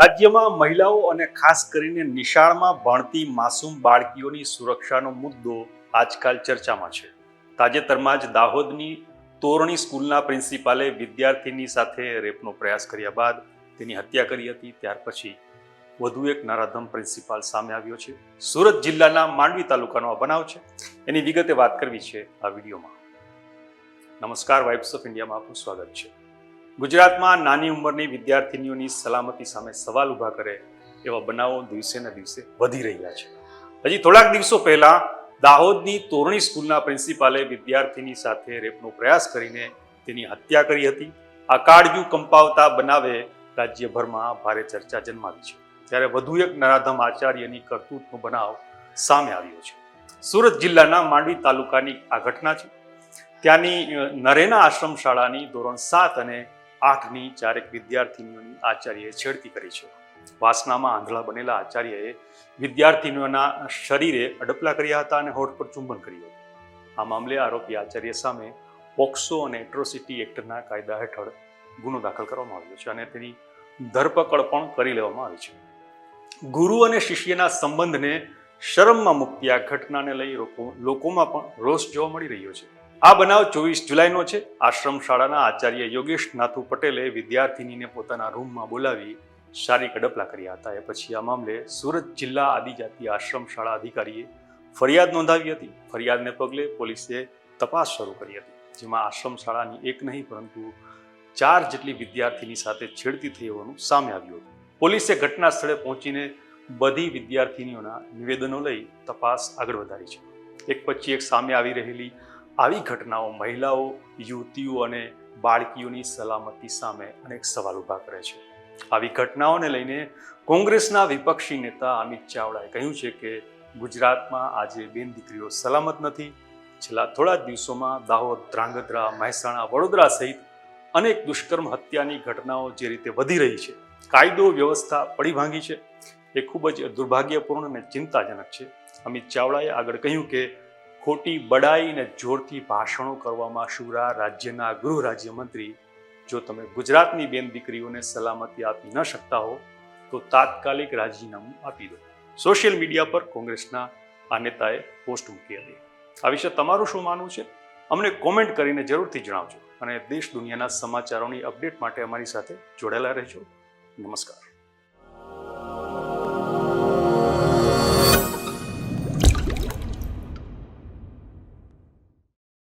રાજ્યમાં મહિલાઓ અને ખાસ કરીને નિશાળમાં ભણતી માસૂમ બાળકીઓની સુરક્ષાનો મુદ્દો આજકાલ ચર્ચામાં છે. તાજેતરમાં જ દાહોદની તોરણી સ્કૂલના પ્રિન્સિપાલે વિદ્યાર્થીની સાથે રેપનો પ્રયાસ કર્યા બાદ તેની હત્યા કરી હતી. ત્યાર પછી વધુ એક નરાધમ પ્રિન્સિપાલ સામે આવ્યો છે. સુરત જિલ્લાના માંડવી તાલુકાનો આ બનાવ છે. એની વિગતે વાત કરવી છે આ વિડીયોમાં. નમસ્કાર વાઇબ્સ ઓફ ઇન્ડિયામાં આપનું સ્વાગત છે. ગુજરાતમાં નાની ઉંમરની વિદ્યાર્થીનીઓની સલામતી સામે સવાલ ઊભા કરે એવા બનાવો દિવસે ને દિવસે વધી રહ્યા છે. હજી થોડાક દિવસો પહેલા દાહોદની તોરણી સ્કૂલના પ્રિન્સિપાલે વિદ્યાર્થીની સાથે રેપનો પ્રયાસ કરીને તેની હત્યા કરી હતી. આ કાળજુ કંપાવતા બનાવે રાજ્યભરમાં ભારે ચર્ચા જન્માવી છે. ત્યારે વધુ એક નરાધમ આચાર્યની કરતૂતનો બનાવ સામે આવ્યો છે. સુરત જિલ્લાના માંડવી તાલુકાની આ ઘટના છે. ત્યાંની નરેના આશ્રમ શાળાની ધોરણ સાત અને આઠની ચારેક વિદ્યાર્થીનીઓની આચાર્યએ છેડતી કરી છે. વાસનામાં આંધળા બનેલા આચાર્યએ વિદ્યાર્થીનીઓના શરીરે અડપલા કર્યા હતા અને હોઠ પર ચુંબન કર્યું હતું. આ મામલે આરોપી આચાર્ય સામે પોક્સો અને એટ્રોસિટી એક્ટના કાયદા હેઠળ ગુનો દાખલ કરવામાં આવ્યો છે અને તેની ધરપકડ પણ કરી લેવામાં આવી છે. ગુરુ અને શિષ્યના સંબંધને શરમમાં મૂકતી આ ઘટનાને લઈ લોકો- લોકોમાં પણ રોષ જોવા મળી રહ્યો છે. આ બનાવ ચોવીસ જુલાઈનો છે. આશ્રમ શાળાના આચાર્ય યોગેશ નાથુ પટેલે વિદ્યાર્થીનીને પોતાના રૂમમાં બોલાવી શારીરિક અડપલા કર્યા હતા. એ પછી આ મામલે સુરત જિલ્લા આદિજાતિ આશ્રમ શાળા અધિકારીએ ફરિયાદ નોંધાવી હતી. ફરિયાદને પગલે પોલીસે તપાસ શરૂ કરી હતી. જેમાં આશ્રમ શાળાની એક નહીં, પરંતુ ચાર જેટલી વિદ્યાર્થીની સાથે છેડતી થઈ હોવાનું સામે આવ્યું હતું. પોલીસે ઘટના સ્થળે પહોંચીને બધી વિદ્યાર્થીનીઓના નિવેદનો લઈ તપાસ આગળ વધારી છે. એક પછી એક સામે આવી રહેલી આવી ઘટનાઓ મહિલાઓ, યુવતીઓ અને બાળકીઓની સલામતી સામે અનેક સવાલ ઊભા કરે છે. આવી ઘટનાઓને લઈને કોંગ્રેસના વિપક્ષી નેતા અમિત ચાવડાએ કહ્યું છે કે ગુજરાતમાં આજે બેન દીકરીઓ સલામત નથી. છેલ્લા થોડા જ દિવસોમાં દાહોદ, ધ્રાંગધ્રા, મહેસાણા, વડોદરા સહિત અનેક દુષ્કર્મ, હત્યાની ઘટનાઓ જે રીતે વધી રહી છે, કાયદો વ્યવસ્થા પડી ભાંગી છે. એ ખૂબ જ દુર્ભાગ્યપૂર્ણ અને ચિંતાજનક છે. અમિત ચાવડાએ આગળ કહ્યું કે, ખોટી બડાઈ અને જોરથી ભાષણો કરવામાં શુરા રાજ્યના ગૃહ રાજ્યમંત્રી, જો તમે ગુજરાતની બેન દીકરીઓને સલામતી આપી ન શકતા હો, તો તાત્કાલિક રાજીનામું આપી દો. સોશિયલ મીડિયા પર કોંગ્રેસના આ નેતાએ પોસ્ટ મૂકી હતી. આ વિશે તમારું શું માનવું છે? અમને કોમેન્ટ કરીને જરૂરથી જણાવજો અને દેશ દુનિયાના સમાચારોની અપડેટ માટે અમારી સાથે જોડાયેલા રહેજો. નમસ્કાર.